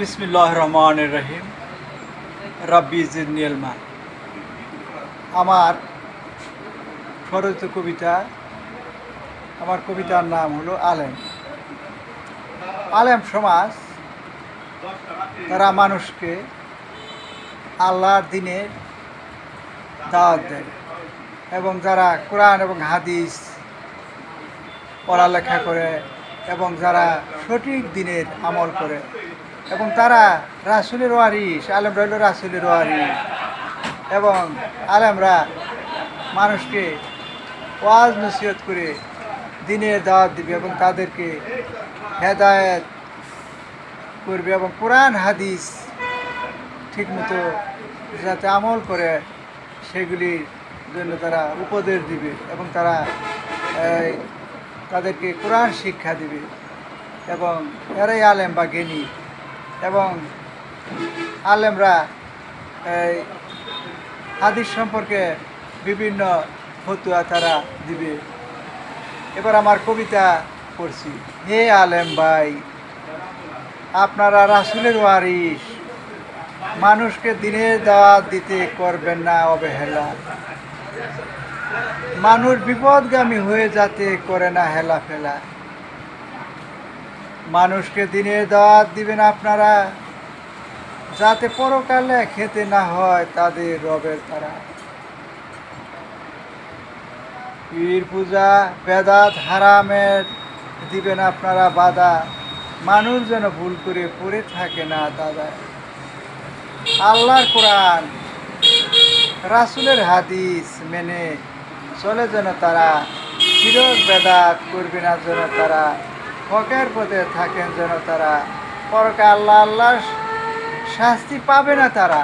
বিসমিল্লাহ রহমান রহিম। রাব্বি জিনিয়ালমা আমার স্বরচিত কবিতা, আমার কবিতার নাম হলো আলেম। আলেম সমাজ, তারা মানুষকে আল্লাহর দিনের দাওয়াত দেয় এবং যারা কোরআন এবং হাদিস পড়ালেখা করে এবং যারা সঠিক দিনের আমল করে এবং তারা রাসুলের ওয়ারিস আলেমরা হলো রাসুলের ওয়ারিস এবং আলেমরা মানুষকে ওয়াজ নসিহত করে দিনের দাওয়াত দিবে এবং তাদেরকে হেদায়েত করবে এবং কোরআন, হাদিস ঠিকমতো যাতে আমল করে, সেগুলির জন্য তারা উপদেশ দিবে এবং তারা তাদেরকে কোরআন শিক্ষা দিবে। এবং এরাই আলেম বা জ্ঞানী। এবং আলেমরা এই হাদিস সম্পর্কে বিভিন্ন ফতুয়া তারা দিবে। এবার আমার কবিতা পড়ছি। হে আলেম ভাই, আপনারা রাসুলের ওয়ারিস মানুষকে দিনের দাওয়াত দিতে করবেন না অবহেলা। মানুষ বিপদগামী হয়ে যাতে করে না হেলা ফেলা মানুষকে দিনের দাওয়াত দিবেন আপনারা, যাতে পরকালে খেতে না হয় তাদের রবের তারা পীর পূজা, বেদাত হারামের দিবেন আপনারা বাধা। মানুষ যেন ভুল করে পড়ে থাকে না দাদা। আল্লাহর কোরআন, রাসুলের হাদিস মেনে চলে যেন তারা চিরক বেদাত করবে না যেন তারা। হকের পথে থাকেন যেন তারা। পরকে আল্লাহ আল্লাহর শাস্তি পাবে না তারা।